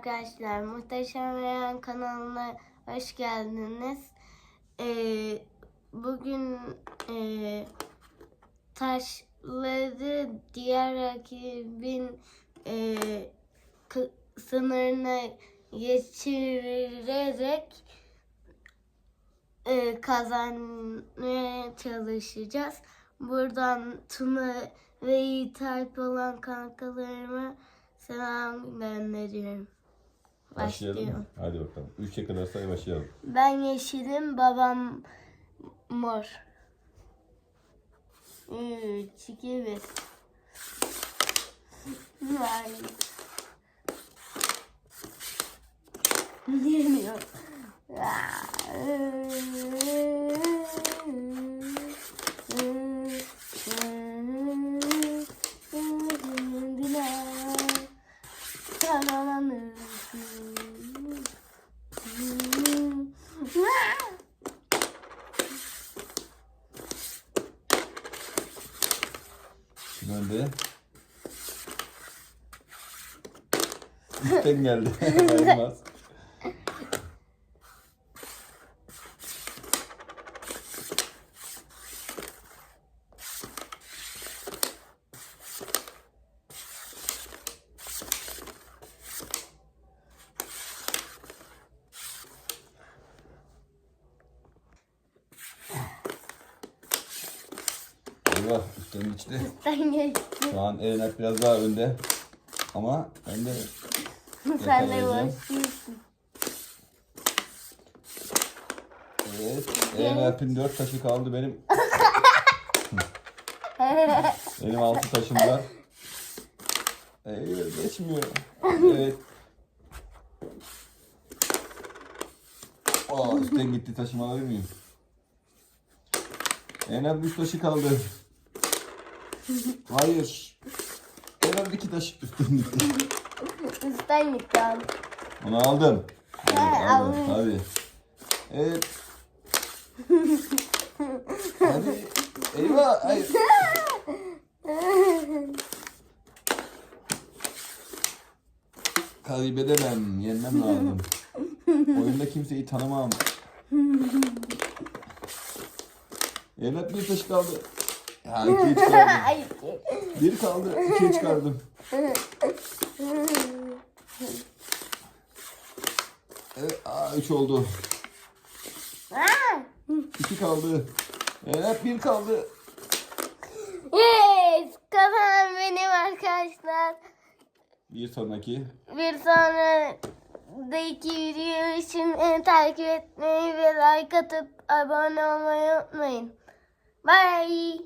arkadaşlar. Muhteşem Reyhan kanalına hoş geldiniz. Ee, bugün e, taşları diğer rakibin e, sınırına geçirerek e, kazanmaya çalışacağız. Buradan Tuna ve Yiğit Alp olan kankalarıma selam gönderiyorum. Başlayalım Başlıyorum. mı? Hadi bakalım. 3'e kadar say başlayalım. Ben yeşilim, babam mor. 3, 2, 1. Vay. Diyemiyorum. Kim önde? Üstten geldi. Ayrılmaz. Eyvah üstten geçti. Şu an Erenak biraz daha önde. Ama önde Sen de Yakalayacağım. Evet. Erenak'ın 4 taşı kaldı benim. benim 6 taşım var. Eyvah geçmiyor. Evet. Aa üstten gitti taşımı alabilir miyim? Erenak 3 taşı kaldı. Hayır. Erenak 2 taş üstten gitti. Üstten git abi. Onu aldım. Evet, aldım. Tabii. Evet. Hadi. Eyvah. Hayır. Kaybedemem. Yenmem lazım. Oyunda kimseyi tanımam. Evet bir taş kaldı. Ya ikiye çıkardım. Ay. Bir kaldı. ikiye çıkardım. Evet, aa, üç oldu. İki kaldı. Evet bir kaldı. Yes! Kazanan benim arkadaşlar. Bir sonraki. Bir sonraki video için beni takip etmeyi ve like atıp abone olmayı unutmayın. Bye.